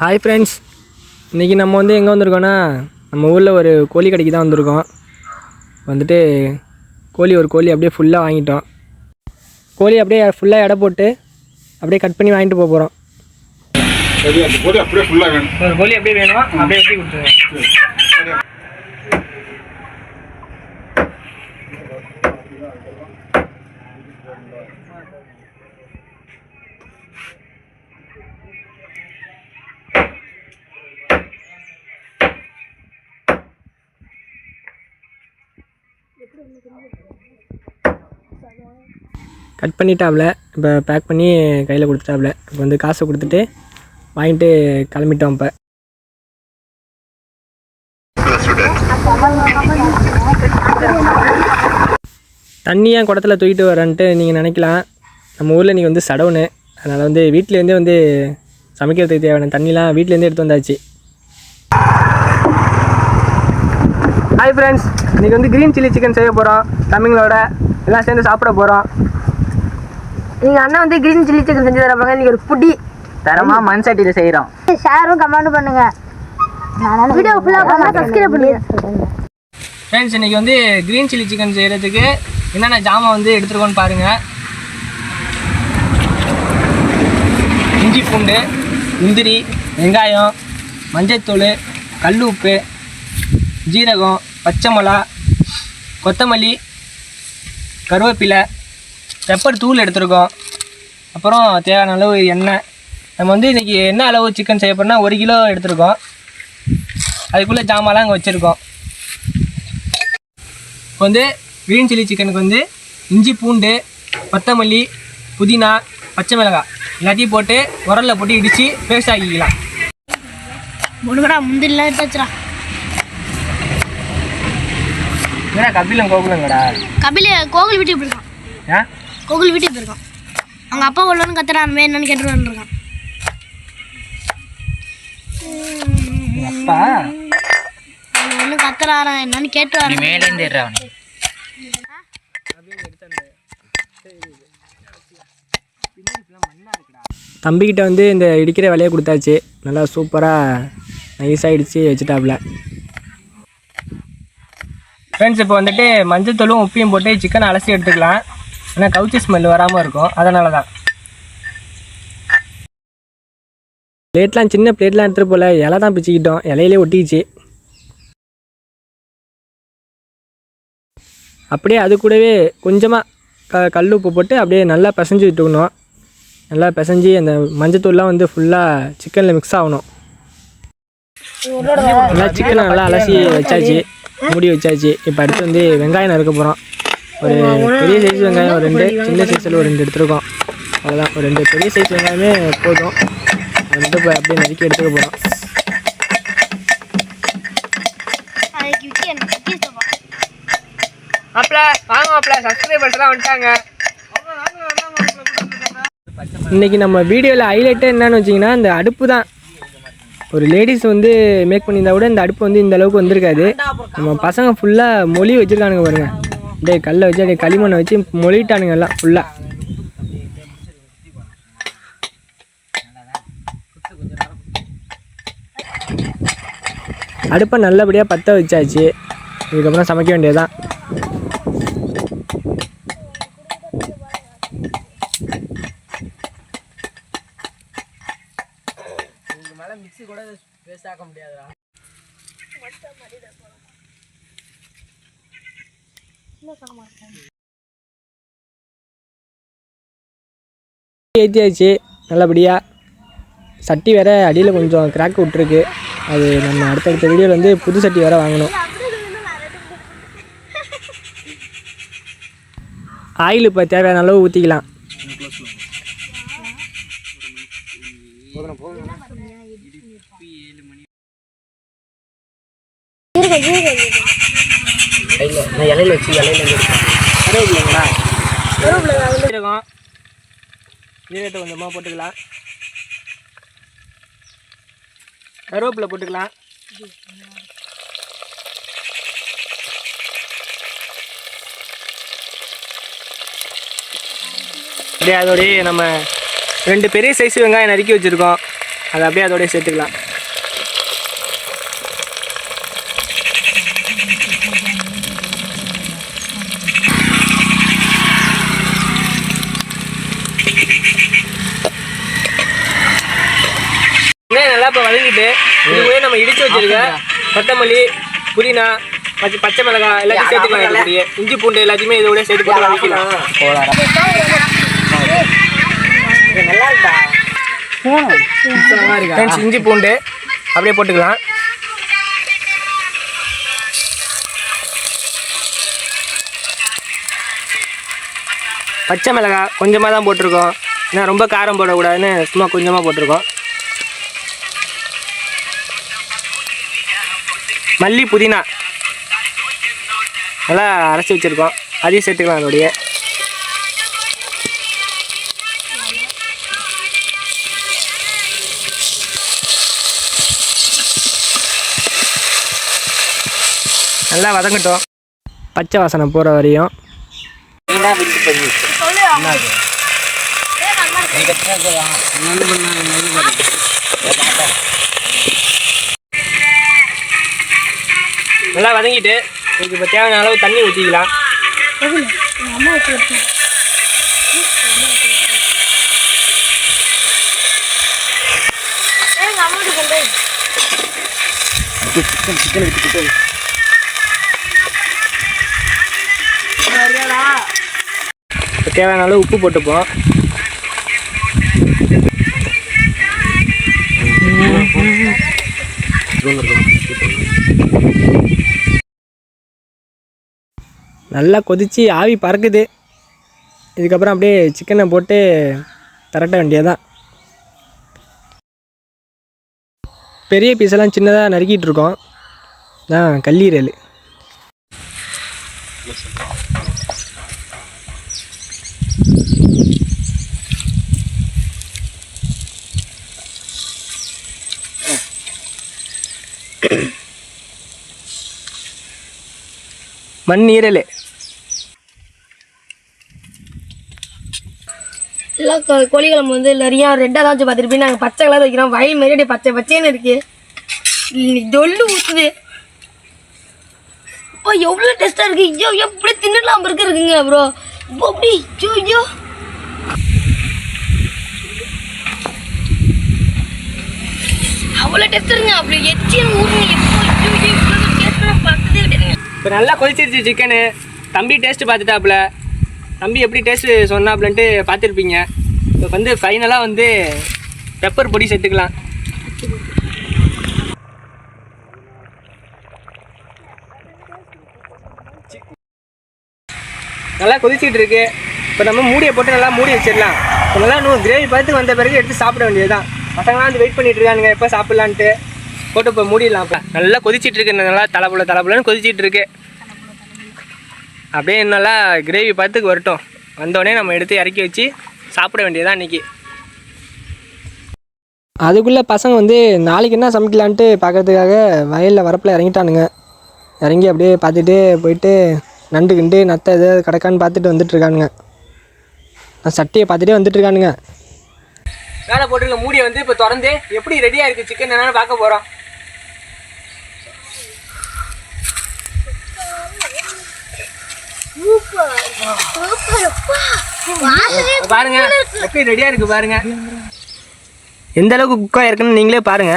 Hi friends இன்றைக்கி நம்ம வந்து எங்கே வந்திருக்கோன்னா நம்ம ஊரில் ஒரு கோழி கடைக்கு தான் வந்திருக்கோம். வந்துட்டு கோழி ஒரு கோழி அப்படியே ஃபுல்லாக வாங்கிட்டோம். கோழி அப்படியே ஃபுல்லாக எடை போட்டு அப்படியே கட் பண்ணி வாங்கிட்டு போக போகிறோம் கோழி அப்படியே வேணும். அப்படியே கட் பண்ணிட்டாப்ல. இப்போ பேக் பண்ணி கையில் கொடுத்துட்டாப்ல. இப்போ வந்து காசை கொடுத்துட்டு வாங்கிட்டு கிளம்பிட்டோம் இப்போ. தண்ணியாக குடத்துல தூக்கிட்டு வரேன்ட்டு நீங்கள் நினைக்கலாம். நம்ம ஊரில் நீங்கள் வந்து சடவுனு அதனால் வந்து வீட்டிலேருந்தே வந்து சமைக்கிறதுக்கு தேவையான தண்ணிலாம் வீட்டிலேருந்தே எடுத்து வந்தாச்சு. ஹாய் ஃப்ரெண்ட்ஸ் இன்றைக்கி வந்து க்ரீன் சில்லி சிக்கன் செய்ய போகிறோம் தமிழோட எல்லாம் சேர்ந்து சாப்பிட போகிறோம் நீங்க அண்ணன் வந்து கிரீன் சில்லி சிக்கன் செஞ்சு தரப்பாங்க நீங்க ஒரு புடி. தரமா மண் சட்டியில் செய்கிறோம் ஷேரும் கமெண்ட் பண்ணுங்க. வீடியோ ஃபுல்லா பண்ணா சப்ஸ்கிரைப் பண்ணுங்க. ஃப்ரெண்ட்ஸ் இன்றைக்கி வந்து க்ரீன் சில்லி சிக்கன் செய்கிறதுக்கு என்னென்ன ஜாமான் வந்து எடுத்துருக்கோன்னு பாருங்கள் இஞ்சி பூண்டு முந்திரி வெங்காயம் மஞ்சத்தூள் கல் உப்பு ஜீரகம் பச்சை மிளகா கொத்தமல்லி கருவேப்பிலை பெப்பர் தூள் எடுத்திருக்கோம். அப்புறம் தேவையான அளவு எண்ணெய். நம்ம வந்து இன்றைக்கி என்ன அளவு சிக்கன் செய்ய போறோம்னா ஒரு கிலோ எடுத்திருக்கோம். அதுக்குள்ளே ஜாமான்லாம் அங்கே வச்சுருக்கோம். இப்போ வந்து க்ரீன் சில்லி சிக்கனுக்கு வந்து இஞ்சி பூண்டு கொத்தமல்லி புதினா பச்சை மிளகாய் எல்லாத்தையும் போட்டு உரலில் போட்டு இடித்து பேஸ்ட் ஆக்கிக்கலாம். முடுங்கடா முந்திரிலாம் எடுத்தாச்சுடா கபிலம் கோகுலங்கடா கபில கோகுல் வீட்டுக்கு போயிருக்கான். ஏன் கோகுல் வீட்டுக்கு போயிருக்கான். அவங்க அப்பா உள்ளவனு கத்துறான் என்னன்னு கேட்டு வந்துருக்கான். அப்பா. ஒன்று என்னன்னு கேட்டு அவனு. தம்பிக்கிட்ட வந்து இந்த இடிக்கிற வேலையை கொடுத்தாச்சு. நல்லா சூப்பராக நைஸாக இடித்து வச்சுட்டாப்புல. ஃப்ரெண்ட்ஸ் இப்போ வந்துட்டு மஞ்சத்தூளும் உப்பையும் போட்டு சிக்கனை அலசி எடுத்துக்கலாம். ஏன்னா கவுச்சி ஸ்மெல் வராமல் இருக்கும். அதனால தான் பிளேட்லாம் சின்ன பிளேட்லாம் எடுத்துகிட்டு போல இலை தான் பிச்சுக்கிட்டோம். இலையிலே ஒட்டிக்கிச்சு. அப்படியே அது கூடவே கொஞ்சமாக க கல் உப்பு போட்டு அப்படியே நல்லா பிசைஞ்சு விட்டுக்கணும். நல்லா பிசைஞ்சு அந்த மஞ்சத்தூள்லாம் வந்து ஃபுல்லாக சிக்கனில் மிக்ஸ் ஆகணும். நல்லா சிக்கனை நல்லா அலசி வச்சாச்சு. மூடி வச்சாச்சு. இப்போ அடுத்து வந்து வெங்காயம் நறுக்க போகிறோம் ஒரு பெரிய சைஸ் வெங்காயம் ஒரு ரெண்டு சின்ன சைஸில் ஒரு ரெண்டு எடுத்துருக்கோம். அவ்வளோதான் ஒரு ரெண்டு பெரிய சைஸ் வெங்காயமே போதும். இப்போ அப்படியே நறுக்கி எடுத்துக்க போகிறோம் மாப்பிள வாங்க மாப்பிள. சப்ஸ்கிரைபர்ஸ்லாம் வந்துட்டாங்க. இன்னைக்கு நம்ம வீடியோவில் ஹைலைட்டே என்னன்னு வச்சிங்கன்னா இந்த அடுப்பு தான். ஒரு லேடிஸ் வந்து மேக் பண்ணியிருந்தா கூட இந்த அடுப்பு வந்து இந்த அளவுக்கு வந்திருக்காது. நம்ம பசங்க ஃபுல்லாக மொழி வச்சுருக்கானுங்க பாருங்க. அப்படியே கல்லை வச்சு அப்படியே களிமண்ணை வச்சு மொழிட்டானுங்க எல்லாம் ஃபுல்லாக அடுப்பை நல்லபடியாக பற்ற வச்சாச்சு. இதுக்கப்புறம் சமைக்க வேண்டியதுதான். ஏற்றியாச்சு நல்லபடியாக சட்டி வேற அடியில் கொஞ்சம் கிராக் விட்டுருக்கு. அது நம்ம அடுத்தடுத்த வீடியோவில் வந்து புது சட்டி வேற வாங்கணும். ஆயில் இப்போ தேவையான அளவு ஊற்றிக்கலாம் இலையில வச்சு இலையில கருவேப்பிலைங்களா? சீரகம். ஜீரகத்தை கொஞ்சமாக போட்டுக்கலாம். கருவேப்பிலை போட்டுக்கலாம். அப்படியே அதோடய நம்ம ரெண்டு பெரிய சைஸ் வெங்காயம் நறுக்கி வச்சுருக்கோம். அதை அப்படியே அதோடய சேர்த்துக்கலாம் வெங்காயம் நல்லா இப்போ வதங்கிட்டு இது கூட நம்ம இடிச்சு வச்சிருக்க கொத்தமல்லி புதினா பச்சை பச்சை மிளகாய் எல்லாத்தையும் சேர்த்துக்கலாம் இது கூடயே. இஞ்சி பூண்டு எல்லாத்தையுமே இதோட சேர்த்து போட்டு வதக்கிக்கலாம் ஃப்ரெண்ட்ஸ் இஞ்சி பூண்டு அப்படியே போட்டுக்கலாம். பச்சை மிளகாய் கொஞ்சமாக தான் போட்டிருக்கோம். ஏன்னா ரொம்ப காரம் போடக்கூடாதுன்னு சும்மா கொஞ்சமாக போட்டிருக்கோம். மல்லி புதினா. நல்லா அரைச்சி வச்சுருக்கோம். அதையும் சேர்த்துக்கலாம் அதோடைய. நல்லா வதங்கட்டும். பச்சை வாசனை போகிற வரையும். நல்லா வதங்கிட்டு இதுக்கு இப்போ தேவையான அளவு தண்ணி ஊற்றிக்கலாம் இப்போ தேவையான அளவு உப்பு போட்டுப்போம். நல்லா கொதித்து ஆவி பறக்குது. இதுக்கப்புறம் அப்படியே சிக்கனை போட்டு திரட்ட வேண்டியதுதான். பெரிய பீஸெல்லாம் சின்னதாக நறுக்கிட்டு இருக்கோம். தான் கல்லீரல். மண் ஈரல் எல்லாம் கோ- வந்து நிறையா ரெட்டாக தான் வச்சு பார்த்துருப்பீங்க. நாங்கள் பச்சை கலர் வைக்கிறோம். வயல் மாரி அப்படியே பச்சை பச்சைன்னு இருக்கு. டொல்லு ஊற்றுது அப்பா எவ்வளோ டேஸ்ட்டாக இருக்கு. ஐயோ எப்படி தின்னுலாம் இருக்க இருக்குங்க ப்ரோ இப்போ அப்படி ஐயோ ஐயோ. அவ்வளோ டேஸ்ட் இருங்க அப்படி எச்சியும் இப்போ நல்லா கொதிச்சிருச்சு சிக்கனு தம்பி டேஸ்ட்டு பார்த்துட்டாப்புல. தம்பி எப்படி டேஸ்ட்டு சொன்னாப்புலன்ட்டு பார்த்துருப்பீங்க. இப்போ வந்து ஃபைனலாக வந்து பெப்பர் பொடி சேர்த்துக்கலாம். நல்லா கொதிச்சிட்டு இருக்கு. இப்போ நம்ம மூடியை போட்டு நல்லா மூடி வச்சிடலாம். இப்போ நல்லா இன்னும் கிரேவி பார்த்து வந்த பிறகு எடுத்து சாப்பிட வேண்டியதுதான். பசங்களாம் வந்து வெயிட் பண்ணிட்டு இருக்கானுங்க எப்போ சாப்பிட்லான்ட்டு. போட்டு இப்போ மூடிடலாம் அப்போ. நல்லா கொதிச்சிட்டு இருக்கு நல்லா தலைப்புல தலைப்புலன்னு கொதிச்சிட்டு இருக்கு அப்படியே நல்லா கிரேவி பார்த்துக்கு வரட்டும். வந்தோடனே நம்ம எடுத்து இறக்கி வச்சு சாப்பிட வேண்டியதான் இன்னைக்கு. அதுக்குள்ளே பசங்க வந்து நாளைக்கு என்ன சமைக்கலான்ட்டு பார்க்கறதுக்காக வயலில் வரப்பில் இறங்கிட்டானுங்க. இறங்கி அப்படியே பார்த்துட்டு போயிட்டு நண்டு கிண்டு நத்தை எதாவது கிடக்கான்னு பார்த்துட்டு வந்துட்டுருக்கானுங்க. நான் சட்டியை பார்த்துட்டே வந்துட்டுருக்கானுங்க. வேலை போட்டுருக்க மூடியை வந்து இப்போ திறந்து எப்படி ரெடியாக இருக்குது சிக்கன் என்னென்னு பார்க்க போகிறோம் பாருங்க எப்படி ரெடியாக இருக்குது பாருங்க. எந்த அளவுக்கு குக்காக இருக்குன்னு நீங்களே பாருங்க.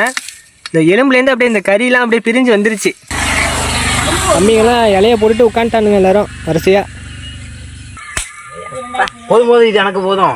இந்த எலும்புலேருந்து அப்படியே இந்த கறியெல்லாம் அப்படியே பிரிஞ்சு வந்துருச்சு. தம்பிங்கெல்லாம் இலைய போட்டுட்டு உட்காந்துட்டானுங்க எல்லாரும் வரிசையாக போதும் போதும் இது எனக்கு போதும்.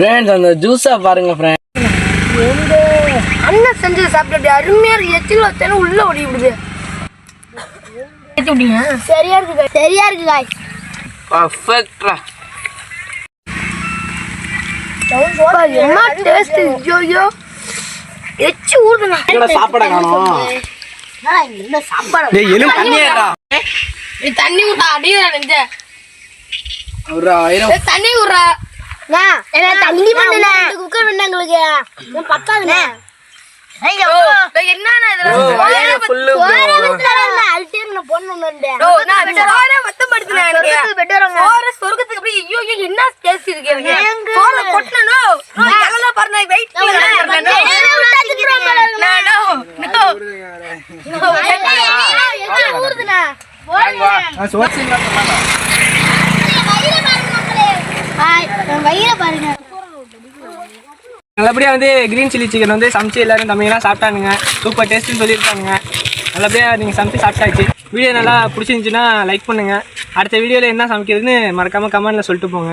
ஃப்ரெண்ட்ஸ் அந்த ஜூஸை பாருங்க ஃப்ரெண்ட் அண்ணன் செஞ்சு சாப்பிட்டு அருமையா இருக்கு. எச்சில் வச்சாலும் உள்ள ஓடி விடுது? சரியா இருக்கு. சரியா இருக்கு காய் பர்ஃபெக்டா என்ன டேஸ்ட் ஐயோ எச்சு எங்கடா சாப்பாடை காணோம்? தண்ணியேடா நீ தண்ணி விட்டா அடிக்கிறா நெஞ்ச. ஒரு ஆயிரம். ஏய், தண்ணி விடுறா தண்ணி பண்ணல குக்கர் வேண்டாங்களுக்கு பத்தாதுண்ணே என்ன டேஸ்ட் இருக்கு பாருங்க நல்லபடியாக வந்து க்ரீன் சில்லி சிக்கன் வந்து சமைச்சு எல்லாரும் தம்பிங்கலாம் சாப்பிட்டானுங்க. சூப்பர் டேஸ்ட்டுன்னு சொல்லியிருக்காங்க நல்லபடியாக நீங்கள் சமைச்சு சாப்பிட்டாச்சு. வீடியோ நல்லா பிடிச்சிருந்துச்சின்னா லைக் பண்ணுங்கள் அடுத்த வீடியோவில் என்ன சமைக்கிறதுன்னு மறக்காமல் கமெண்ட்டில் சொல்லிட்டு போங்க.